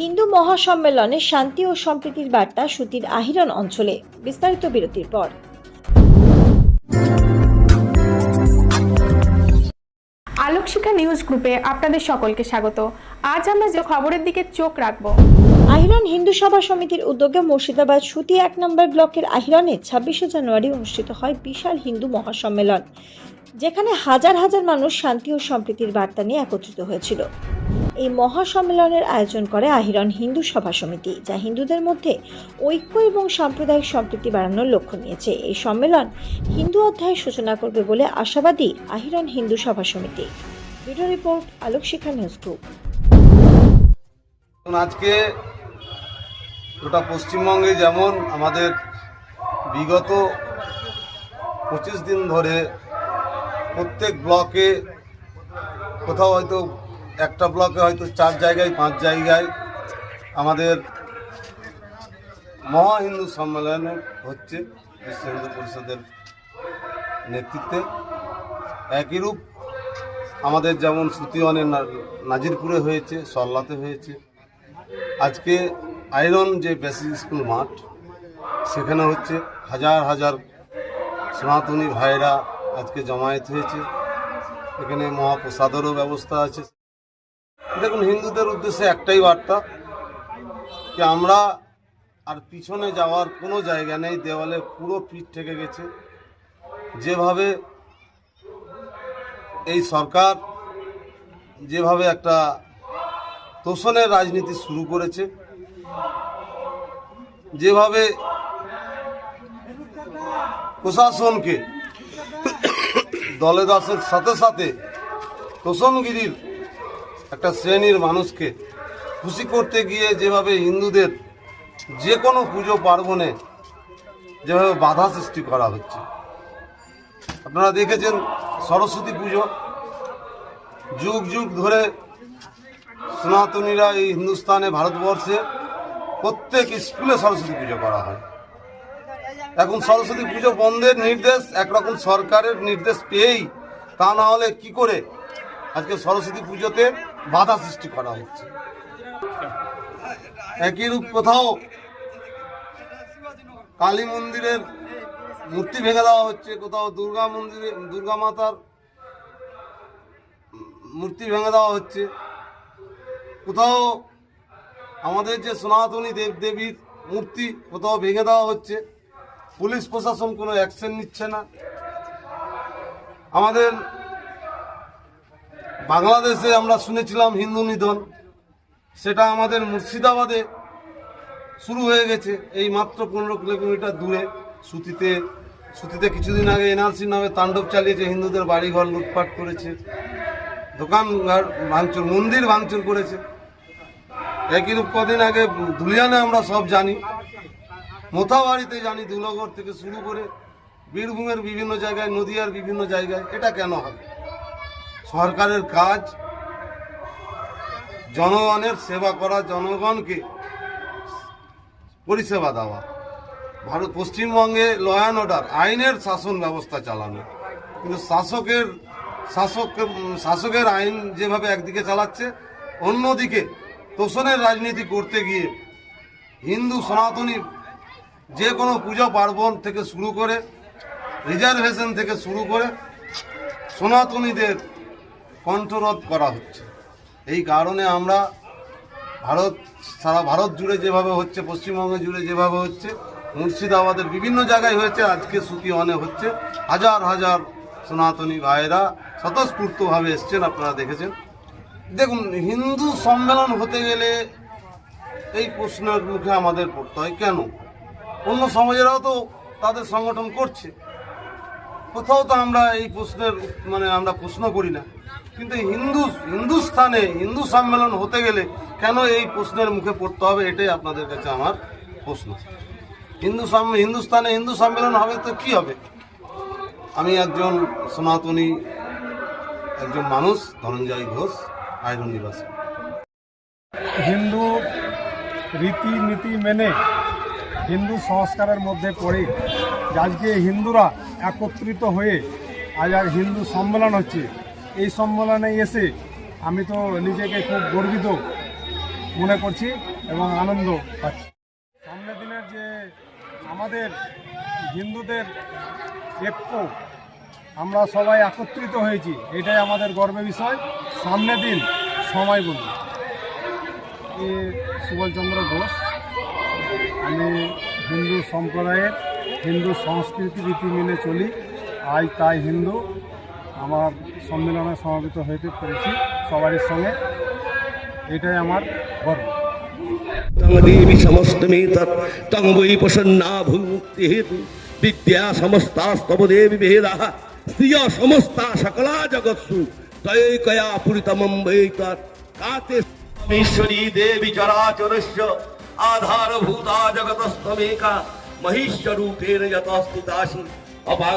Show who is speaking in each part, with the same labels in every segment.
Speaker 1: হিন্দু মহাসম্মেলনে শান্তি ও সম্প্রীতির বার্তা সুতির আহিরন অঞ্চলে। বিস্তারিত বিরতির পর।
Speaker 2: আলোকশিখা নিউজ গ্রুপে আপনাদের সকলকে স্বাগত। আজ আমরা যে খবরের দিকে চোখ রাখব।
Speaker 1: আহিরন হিন্দু সভা সমিতির উদ্যোগে মুর্শিদাবাদ সুতি এক নম্বর ব্লকের আহিরনে ছাব্বিশে জানুয়ারি অনুষ্ঠিত হয় বিশাল হিন্দু মহাসম্মেলন যেখানে হাজার হাজার মানুষ শান্তি ও সম্প্রীতির বার্তা নিয়ে একত্রিত হয়েছিল। এই মহাসম্মেলনের আয়োজন করে আহিরন হিন্দু সভা সমিতি, যা হিন্দুদের মধ্যে ঐক্য এবং সাম্প্রদায়িক সম্প্রীতি বাড়ানোর লক্ষ্য নিয়েছে। এই সম্মেলন হিন্দু অধ্যায়ের সূচনা করবে বলে আশাবাদী আহিরন হিন্দু সভা সমিতি। Video report Alok Shikha news group.
Speaker 3: আজকে গোটা পশ্চিমবঙ্গে যেমন আমাদের বিগত পঁচিশ দিন ধরে প্রত্যেক ব্লকে কোথাও হয়তো একটা ব্লকে হয়তো চার জায়গায়, পাঁচ জায়গায় আমাদের মহা হিন্দু সম্মেলন হচ্ছে বিশ্ব হিন্দু পরিষদের নেতৃত্বে। একই রূপ আমাদের যেমন সুতিওয়ানে নাজিরপুরে হয়েছে সল্লাতে হয়েছে। আজকে আয়রন যে বেসিক স্কুল মাঠ, সেখানে হচ্ছে হাজার হাজার সনাতনী ভাইরা আজকে জমায়েত হয়েছে। এখানে মহাপ্রসাদেরও ব্যবস্থা আছে। দেখুন, হিন্দুদের উদ্দেশ্যে একটাই বার্তা যে আমরা আর পিছনে যাওয়ার কোনো জায়গা নেই, দেওয়ালে পুরো পিঠ থেকে গেছে। যেভাবে এই সরকার যেভাবে একটা তোষণের রাজনীতি শুরু করেছে, যেভাবে প্রশাসনকে দলে দাসের সাথে সাথে তোষণগিরির একটা শ্রেণির মানুষকে খুশি করতে গিয়ে যেভাবে হিন্দুদের যে কোনো পুজো পার্বণে যেভাবে বাধা সৃষ্টি করা হচ্ছে। আপনারা দেখেছেন সরস্বতী পুজো। যুগ যুগ ধরে সনাতনীরা এই হিন্দুস্তানে, ভারতবর্ষে প্রত্যেক স্কুলে সরস্বতী পুজো করা হয়। এখন সরস্বতী পুজো বন্ধের নির্দেশ, একরকম সরকারের নির্দেশ পেয়েই তা না হলে কি করে আজকে সরস্বতী পুজোতে বাধা সৃষ্টি করা হচ্ছে। একই রূপ কোথাও কালী মন্দিরের মূর্তি ভেঙে দেওয়া হচ্ছে, কোথাও দুর্গা মন্দিরে, দুর্গা মাতার মূর্তি ভেঙে দেওয়া হচ্ছে। কোথাও আমাদের যে সনাতনী দেব দেবীর মূর্তি কোথাও ভেঙে দেওয়া হচ্ছে। পুলিশ প্রশাসন কোনো অ্যাকশন নিচ্ছে না। আমাদের বাংলাদেশে আমরা শুনেছিলাম হিন্দু নিধন। সেটা আমাদের মুর্শিদাবাদে শুরু হয়ে গেছে। এই মাত্র পনেরো কিলোমিটার দূরে সুতিতে সুতিতে কিছুদিন আগে এনআরসির নামে তাণ্ডব চালিয়েছে হিন্দুদের বাড়িঘর লুটপাট করেছে। দোকান ঘর ভাঙচুর, মন্দির ভাঙচুর করেছে। একই রূপ কদিন আগে ধুলিয়ানে আমরা সব জানি। মোথাবাড়িতে জানি দুলগড় থেকে শুরু করে বীরভূমের বিভিন্ন জায়গায়, নদিয়ার বিভিন্ন জায়গায় এটা কেন হবে? সরকারের কাজ, জনগণের সেবা করা, জনগণকে পরিষেবা দেওয়া। ভারত পশ্চিমবঙ্গে ল অ্যান্ড অর্ডার আইনের শাসন ব্যবস্থা চালানো। কিন্তু শাসকের শাসক শাসকের আইন যেভাবে একদিকে চালাচ্ছে, অন্যদিকে তোষণের রাজনীতি করতে গিয়ে হিন্দু সনাতনী যে কোনো পূজা পার্বণ থেকে শুরু করে, রিজার্ভেশন থেকে শুরু করে সনাতনীদের কণ্ঠরোধ করা হচ্ছে। এই কারণে আমরা ভারত, সারা ভারত জুড়ে যেভাবে হচ্ছে, পশ্চিমবঙ্গ জুড়ে যেভাবে হচ্ছে, মুর্শিদাবাদের বিভিন্ন জায়গায় হয়েছে, আজকে সুতি অনে হচ্ছে। হাজার হাজার সনাতনী ভাইয়েরা স্বতঃস্ফূর্তভাবে এসছেন, আপনারা দেখেছেন। দেখুন, হিন্দু সম্মেলন হতে গেলে এই প্রশ্নের মুখে আমাদের পড়তে হয়, কেন? অন্য সমাজেরাও তো তাদের সংগঠন করছে। কোথাও তো আমরা এই প্রশ্নের মানে আমরা প্রশ্ন করি না। কিন্তু হিন্দু, হিন্দুস্থানে হিন্দু সম্মেলন হতে গেলে কেন এই প্রশ্নের মুখে পড়তে হবে? এটাই আপনাদের কাছে আমার প্রশ্ন। হিন্দু হিন্দুস্তানে হিন্দু সম্মেলন হবে তো কি হবে? আমি একজন সনাতনী, একজন মানুষ, ধনঞ্জয় ঘোষ আয়রন নিবাসী।
Speaker 4: হিন্দু রীতিনীতি মেনে হিন্দু সংস্কারের মধ্যে পড়ে আজকে হিন্দুরা একত্রিত হয়ে আজ আর হিন্দু সম্মেলন হচ্ছে। এই সম্মেলনে এসে আমি তো নিজেকে খুব গর্বিত মনে করছি এবং আনন্দ পাচ্ছি। সামনের দিনের যে আমাদের হিন্দুদের ঐক্য আমরা সবাই একত্রিত হয়েছি, এটাই আমাদের গর্বের বিষয়। সামনের দিন সময় বলুন। এ ঘোষ, আমি হিন্দু সম্প্রদায়ের, হিন্দু সংস্কৃতি রীতি মেনে চলি। আজ তাই হিন্দু, আমার সম্মেলনে সমাবেত হইতে পেরেছি সবারই সঙ্গে। এটাই আমার গর্ব।
Speaker 5: দেবী সমস্তমেতৎ তং বৈ প্রসন্না ভুক্তি হেতু বিদ্যা সমস্তাস্তব দেবী ভেদা স্ত্রিয় সমস্তা সকলা জগৎসু তয়ৈকয়া পুরিতমম বৈ তৎ কাতে ঈশ্বরী দেবী চরাচরস্য আধারভূতা জগতস্তমেকা মহিষ্যরূপেণ জন্য আমার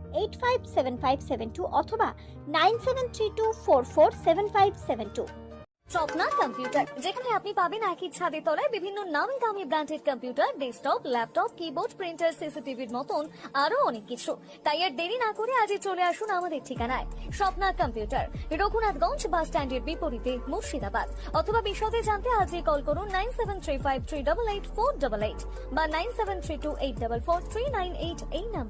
Speaker 6: eight five seven five seven two অথবা nine seven three two four four seven five seven two
Speaker 7: Swapna computer, যেখানে আপনি পাবেন একই ছাদের তলায় বিভিন্ন নামি দামি branded computer, desktop, laptop, keyboard, printer, সিসিটিভির মতন আরও অনেক কিছু। তাই আর দেরি না করে আজই চলে আসুন আমাদের ঠিকানায়। স্বপ্না কম্পিউটার, রঘুনাথগঞ্জ বাস স্ট্যান্ডের বিপরীতে মুর্শিদাবাদ। অথবা বিশদে জানতে আজই কল করুন nine seven three five three double eight four double eight বা nine seven three two eight double four three nine eight এই নাম্বার।